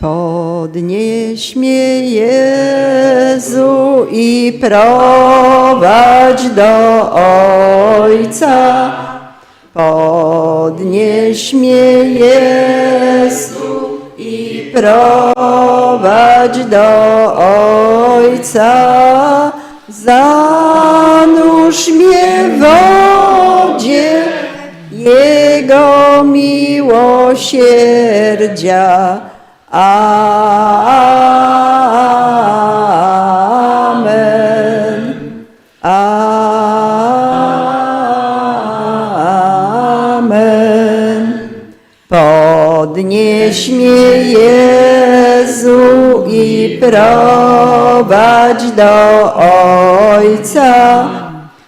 Podnieś mnie Jezu i prowadź do Ojca. Podnieś mnie Jezu i prowadź do Ojca. Zanurz mnie w wodzie Jego miłosierdzia. Amen. Amen. Podnieś mnie Jezu i prowadź do Ojca.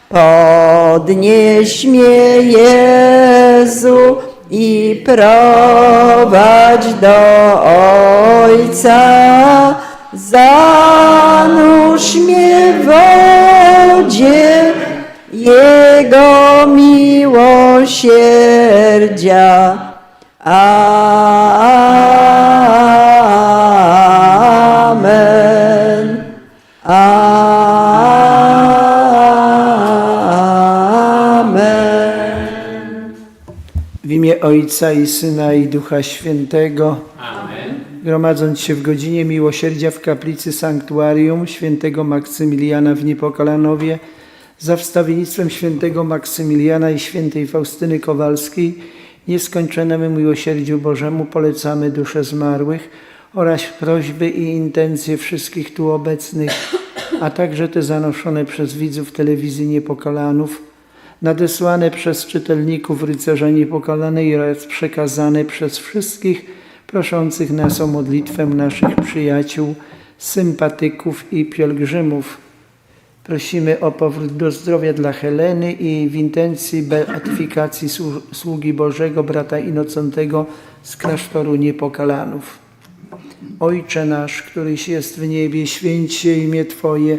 Podnieś mnie Jezu i prowadź do Ojca. Zanurz mnie w wodzie Jego miłosierdzia. Amen. Imię Ojca i Syna i Ducha Świętego. Amen. Gromadząc się w godzinie miłosierdzia w kaplicy Sanktuarium świętego Maksymiliana w Niepokalanowie, za wstawiennictwem świętego Maksymiliana i świętej Faustyny Kowalskiej, nieskończonemu miłosierdziu Bożemu polecamy dusze zmarłych oraz prośby i intencje wszystkich tu obecnych, a także te zanoszone przez widzów telewizji Niepokalanów, nadesłane przez czytelników Rycerza Niepokalanej oraz przekazane przez wszystkich proszących nas o modlitwę naszych przyjaciół, sympatyków i pielgrzymów. Prosimy o powrót do zdrowia dla Heleny i w intencji beatyfikacji słu- sługi Bożego brata Inocentego z klasztoru Niepokalanów. Ojcze nasz, któryś jest w niebie, święć się imię Twoje,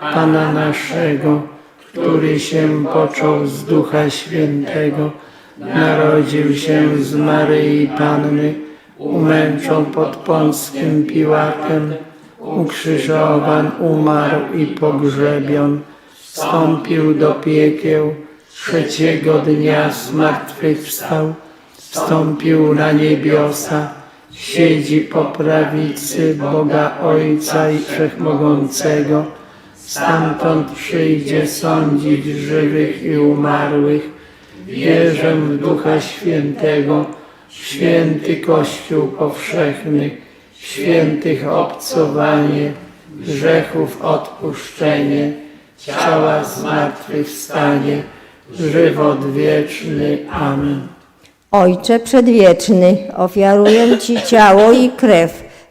Pana naszego, który się począł z Ducha Świętego, narodził się z Maryi Panny, umęczon pod Pąckim Piłatem, ukrzyżowan, umarł i pogrzebion, wstąpił do piekieł, trzeciego dnia zmartwychwstał, wstąpił na niebiosa, siedzi po prawicy Boga Ojca i Wszechmogącego, stamtąd przyjdzie sądzić żywych i umarłych. Wierzę w Ducha Świętego, święty Kościół powszechny, świętych obcowanie, grzechów odpuszczenie, ciała zmartwychwstanie, żywot wieczny. Amen. Ojcze Przedwieczny, ofiaruję Ci ciało i krew,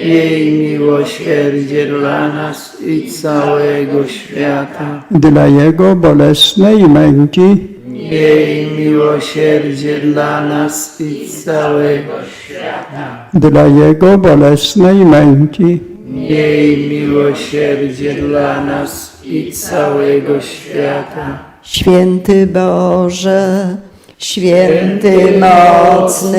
Miej miłosierdzie dla nas i całego świata. dla Jego bolesnej męki, Miej miłosierdzie dla nas i całego świata. dla Jego bolesnej męki, Miej miłosierdzie dla nas i całego świata. Święty Boże, święty mocny,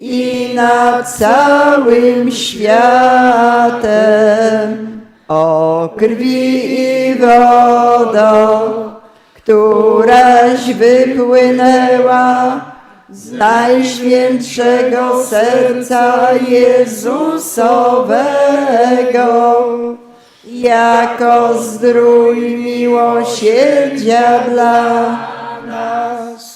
i nad całym światem. O krwi i wodo, któraś wypłynęła z najświętszego serca Jezusowego, jako zdrój miłosierdzia dla nas.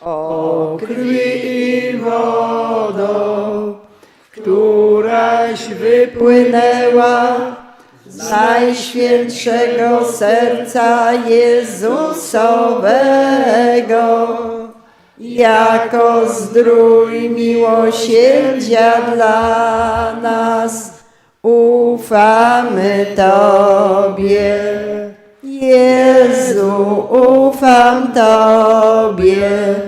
o krwi i wodo, któraś wypłynęła z Najświętszego serca Jezusowego, jako zdrój miłosierdzia dla nas, ufamy Tobie. Jezu, ufam Tobie.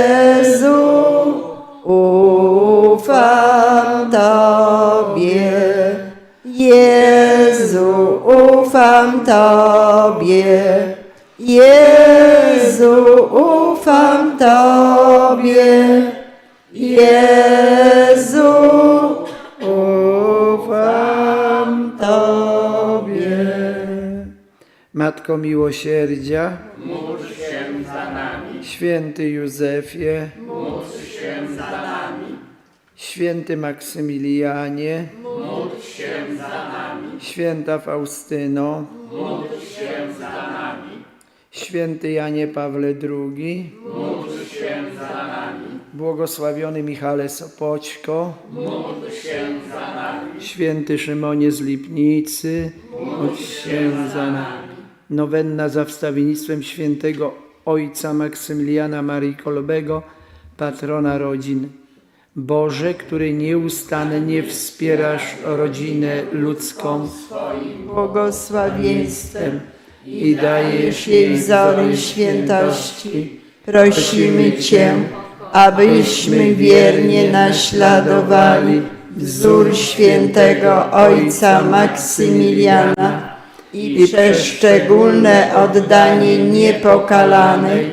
ufam Tobie. Jezu, ufam Tobie. Jezu, ufam Tobie. Matko miłosierdzia, Módl się za nami, święty Józefie, módl się za nami, święty Maksymilianie, módl się za nami, święta Faustyno, módl się za nami, święty Janie Pawle II, módl się za nami, błogosławiony Michale Sopoćko, módl się za nami, święty Szymonie z Lipnicy, módl się za nami. Nowenna za wstawiennictwem świętego Ojca Maksymiliana Marii Kolbego, patrona rodzin. Boże, który nieustannie wspierasz rodzinę ludzką błogosławieństwem i dajesz jej wzory świętości. Prosimy Cię, abyśmy wiernie naśladowali wzór świętego Ojca Maksymiliana i przez szczególne oddanie niepokalanej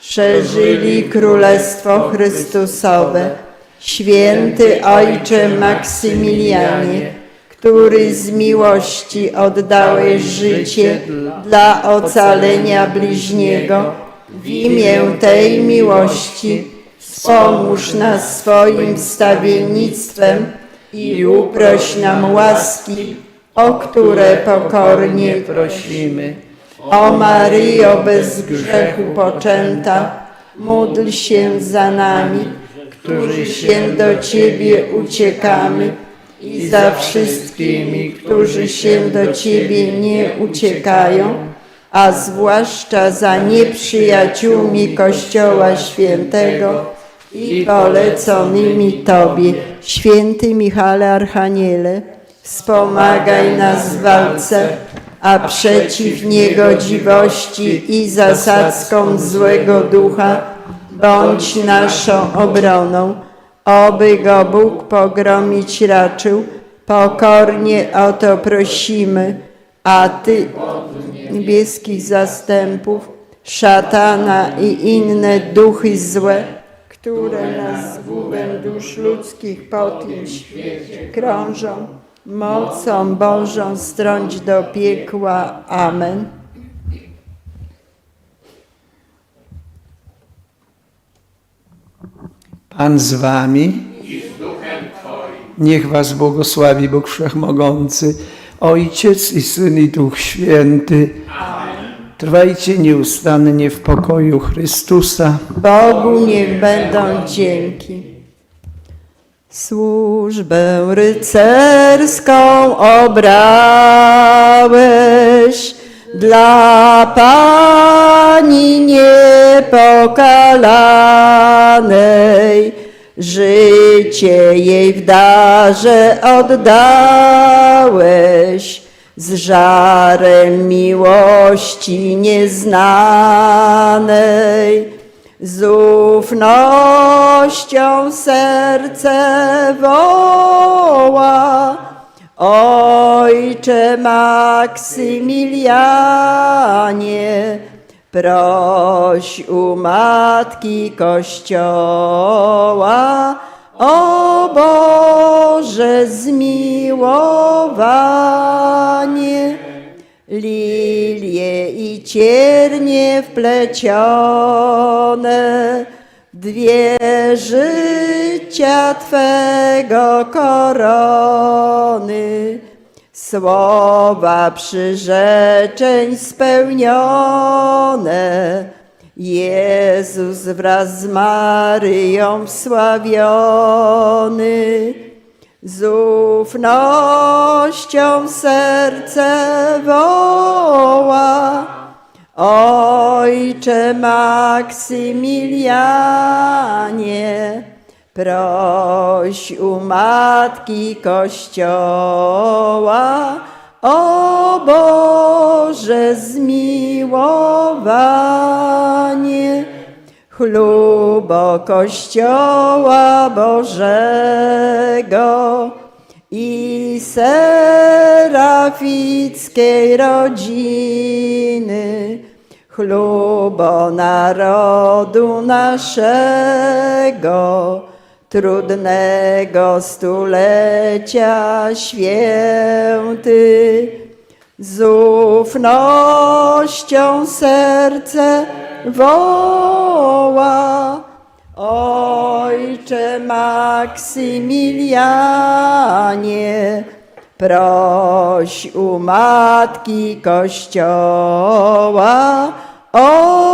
szerzyli Królestwo Chrystusowe. Święty Ojcze Maksymilianie, który z miłości oddałeś życie dla ocalenia bliźniego, w imię tej miłości wspomóż nas swoim wstawiennictwem i uproś nam łaski, o które pokornie prosimy. o Maryjo bez grzechu poczęta, módl się za nami, którzy się do Ciebie uciekamy i za wszystkimi, którzy się do Ciebie nie uciekają, a zwłaszcza za nieprzyjaciółmi Kościoła Świętego i poleconymi Tobie. Święty Michale Archaniele, wspomagaj nas w walce, a przeciw niegodziwości i zasadzkom złego ducha bądź naszą obroną. Oby go Bóg pogromić raczył, pokornie o to prosimy, a Ty, niebieskich zastępów, szatana i inne duchy złe, które nas z główem dusz ludzkich po tym świecie krążą, mocą Bożą strąć do piekła. Amen. Pan z wami. Niech was błogosławi Bóg Wszechmogący, Ojciec i Syn i Duch Święty. Trwajcie nieustannie w pokoju Chrystusa. Bogu niech będą dzięki. Służbę rycerską obrałeś dla Pani niepokalanej. Życie jej w darze oddałeś z żarem miłości nieznanej. Z ufnością serce woła, Ojcze Maksymilianie, proś u Matki Kościoła, o Boże zmiłowanie. lilie i ciernie wplecione, dwie życia Twego korony, słowa przyrzeczeń spełnione. Jezus wraz z Maryją wsławiony, z ufnością serce woła. Ojcze Maksymilianie, proś u Matki Kościoła, o Boże zmiłowanie, chlubo Kościoła Bożego i serafickiej rodziny, chlubo narodu naszego, trudnego stulecia święty, z ufnością serce woła. Ojcze Maksymilianie, proś u Matki Kościoła, o